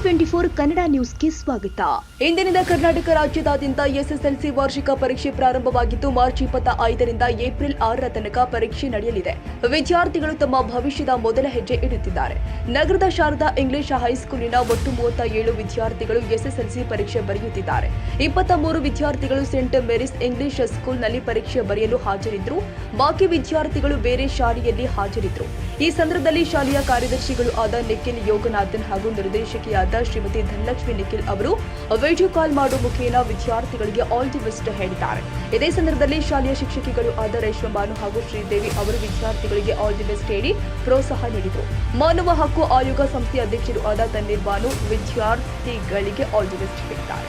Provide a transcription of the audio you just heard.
Twenty four Kannada ನ್ಯೂಸ್ಗೆ ಸ್ವಾಗತ. ಇಂದಿನಿಂದ ಕರ್ನಾಟಕ ರಾಜ್ಯದಾದ್ಯಂತ ಎಸ್ಎಸ್ಎಲ್ಸಿ ವಾರ್ಷಿಕ ಪರೀಕ್ಷೆ ಪ್ರಾರಂಭವಾಗಿದ್ದು, ಮಾರ್ಚ್ ಇಪ್ಪತ್ತ ಐದರಿಂದ ಏಪ್ರಿಲ್ ಆರರ ತನಕ ಪರೀಕ್ಷೆ ನಡೆಯಲಿದೆ. ವಿದ್ಯಾರ್ಥಿಗಳು ತಮ್ಮ ಭವಿಷ್ಯದ ಮೊದಲ ಹೆಜ್ಜೆ ಇಡುತ್ತಿದ್ದಾರೆ. ನಗರದ ಶಾರದಾ ಇಂಗ್ಲಿಷ್ ಹೈಸ್ಕೂಲಿನ ಒಟ್ಟು ಮೂವತ್ತ ಏಳು ವಿದ್ಯಾರ್ಥಿಗಳು ಎಸ್ಎಸ್ಎಲ್ಸಿ ಪರೀಕ್ಷೆ ಬರೆಯುತ್ತಿದ್ದಾರೆ. ಇಪ್ಪತ್ತ ಮೂರು ವಿದ್ಯಾರ್ಥಿಗಳು ಸೆಂಟ್ ಮೇರಿಸ್ ಇಂಗ್ಲಿಷ್ ಸ್ಕೂಲ್ನಲ್ಲಿ ಪರೀಕ್ಷೆ ಬರೆಯಲು ಹಾಜರಿದ್ದರು. ಬಾಕಿ ವಿದ್ಯಾರ್ಥಿಗಳು ಬೇರೆ ಶಾಲೆಯಲ್ಲಿ ಹಾಜರಿದ್ದರು. ಈ ಸಂದರ್ಭದಲ್ಲಿ ಶಾಲೆಯ ಕಾರ್ಯದರ್ಶಿಗಳು ಆದ ನಿಖಿಲ್ ಯೋಗನಾಥನ್ ಹಾಗೂ ನಿರ್ದೇಶಕಿಯಾದ ಶ್ರೀಮತಿ ಧನಲಕ್ಷ್ಮಿ ನಿಖಿಲ್ ಅವರು ವಿಡಿಯೋ ಕಾಲ್ ಮಾಡುವ ಮುಖೇನ ವಿದ್ಯಾರ್ಥಿಗಳಿಗೆ ಆಲ್ ದಿ ಬೆಸ್ಟ್ ಹೇಳಿದ್ದಾರೆ. ಇದೇ ಸಂದರ್ಭದಲ್ಲಿ ಶಾಲೆಯ ಶಿಕ್ಷಕಿಗಳು ಆದ ರೇಷ್ಮಬಾನು ಹಾಗೂ ಶ್ರೀದೇವಿ ಅವರು ವಿದ್ಯಾರ್ಥಿಗಳಿಗೆ ಆಲ್ ದಿ ಬೆಸ್ಟ್ ಹೇಳಿ ಪ್ರೋತ್ಸಾಹ ನೀಡಿದರು. ಮಾನವ ಹಕ್ಕು ಆಯೋಗ ಸಂಸ್ಥೆಯ ಅಧ್ಯಕ್ಷರು ಆದ ತನ್ನೀರ್ ಬಾನು ವಿದ್ಯಾರ್ಥಿಗಳಿಗೆ ಆಲ್ ದಿ ಬೆಸ್ಟ್ ಹೇಳಿದ್ದಾರೆ.